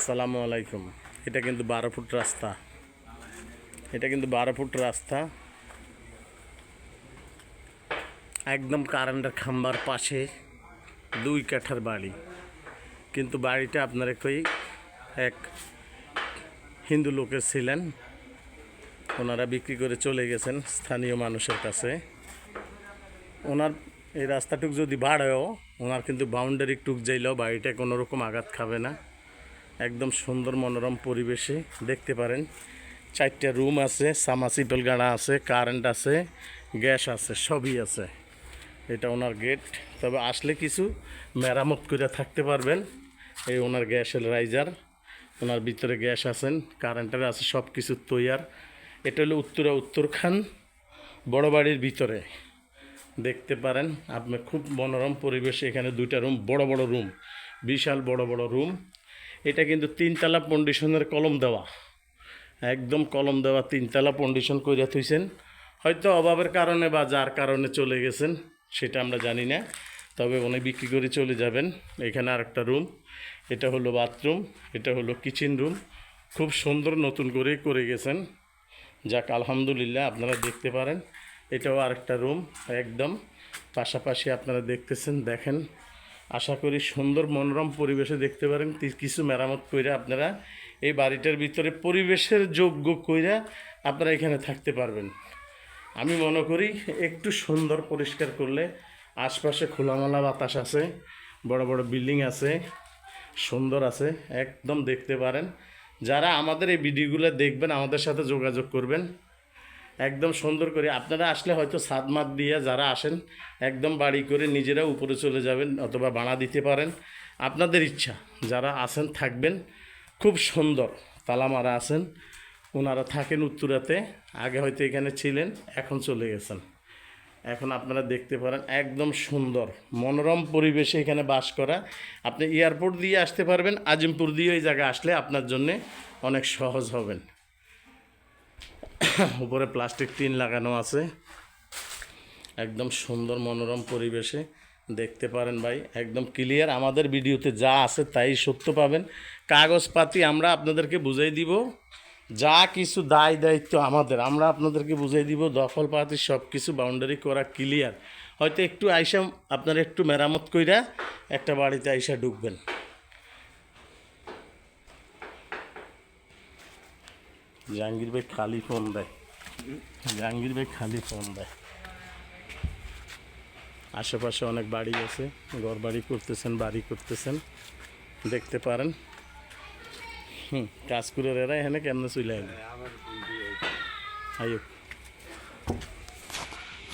আসসালামু আলাইকুম। এটা কিন্তু বারো ফুট রাস্তা। এটা কিন্তু বারো ফুট রাস্তা। একদম কারেন্টের খাম্বার পাশে দুই কাঠার বাড়ি। কিন্তু বাড়িটা আপনার কই এক হিন্দু লোকের ছিলেন। ওনারা বিক্রি করে চলে গেছেন স্থানীয় মানুষের কাছে। ওনার এই রাস্তাটুক যদি বাড়েও, ওনার কিন্তু বাউন্ডারি টুক যাইলেও বাড়িটা কোনো রকম আঘাত খাবে না। একদম সুন্দর মনোরম পরিবেশে দেখতে পারেন। চারটা রুম আছে সামাসিপেল গাড়া আছে, কারেন্ট আছে, গ্যাস আছে, সবই আছে। এটা ওনার গেট। তবে আসলে কিছু মেরামত করে থাকতে পারবেন। এই ওনার গ্যাসের রাইজার, ওনার ভিতরে গ্যাস আছেন, কারেন্টের আছে সব কিছু তৈয়ার। এটা হলো উত্তরা উত্তরখান, বড় বাড়ির ভিতরে। দেখতে পারেন, আপনি খুব মনোরম পরিবেশে এখানে দুইটা রুম, বড় বড় রুম, বিশাল বড় বড় রুম। এটা কিন্তু তিনতলা কন্ডিশনের কলম দেওয়া। একদম কলম দেওয়া তিনতলা কন্ডিশন কইরা থইছেন। হয়তো অভাবের কারণে বা যার কারণে চলে গেছেন, সেটা আমরা জানি না। তবে উনি বিক্রি করে চলে যাবেন। এখানে আরেকটা রুম এটা হলো বাথরুম এটা হলো কিচেন রুম খুব সুন্দর নতুন করে করে গেছেন। যাক, আলহামদুলিল্লাহ, আপনারা দেখতে পারেন। এটাও আরেকটা রুম একদম। পাশাপাশি আপনারা দেখতেছেন, দেখেন আশা করি সুন্দর মনোরম পরিবেশে দেখতে পারেন। কিছু মেরামত কইরা আপনারা এই বাড়িটার ভিতরে পরিবেশের যোগ্য কইরা আপনারা এখানে থাকতে পারবেন। আমি মনে করি একটু সুন্দর পরিষ্কার করলে আশপাশে খোলামেলা বাতাস আছে, বড় বড় বিল্ডিং আছে, সুন্দর আছে, একদম দেখতে পারেন। যারা আমাদের এই ভিডিওগুলো দেখবেন, আমাদের সাথে যোগাযোগ করবেন। একদম সুন্দর করে। আপনারা আসলে হয়তো সাত মাত দিয়ে যারা আসেন, একদম বাড়ি করে নিজেরা উপরে চলে যাবেন অথবা ভাড়া দিতে পারেন। আপনাদের ইচ্ছা, যারা আছেন, থাকবেন। খুব সুন্দর তালা মারা আছেন। ওনারা থাকেন উত্তরাতে, আগে হয়তো এখানে ছিলেন, এখন চলে গেছেন। এখন আপনারা দেখতে পারেন, একদম সুন্দর, মনোরম পরিবেশে এখানে বাস করা। আপনি এয়ারপোর্ট দিয়ে আসতে পারবেন, আজিমপুর দিয়ে ওই জায়গায় আসলে আপনার জন্যে অনেক সহজ হবেন। উপরে প্লাস্টিক টিন লাগানো আছে। একদম সুন্দর মনোরম পরিবেশে। দেখতে পারেন ভাই, একদম ক্লিয়ার আমাদের ভিডিওতে যা আছে তাই সত্য পাবেন। কাগজপাতি আমরা আপনাদেরকে বুঝাই দিব। যা কিছু দায় দায়িত্ব আমাদের, আমরা আপনাদেরকে বুঝাই দিব। দখল পাতি সব কিছু বাউন্ডারি করা ক্লিয়ার হয়তো একটু আইসা আপনারা একটু মেরামত কইরা একটা বাড়িতে আইসা ঢুকবেন। জাহাঙ্গীর ভাই খালি ফোন দেয়। জাহাঙ্গীর ভাই খালি ফোন দেয়। আশেপাশে অনেক বাড়ি আছে ঘর বাড়ি করতেছেন বাড়ি করতেছেন। দেখতে পারেন। হুম কাজ করে এরা এখানে কেমন চলে আইলো আইয়ো।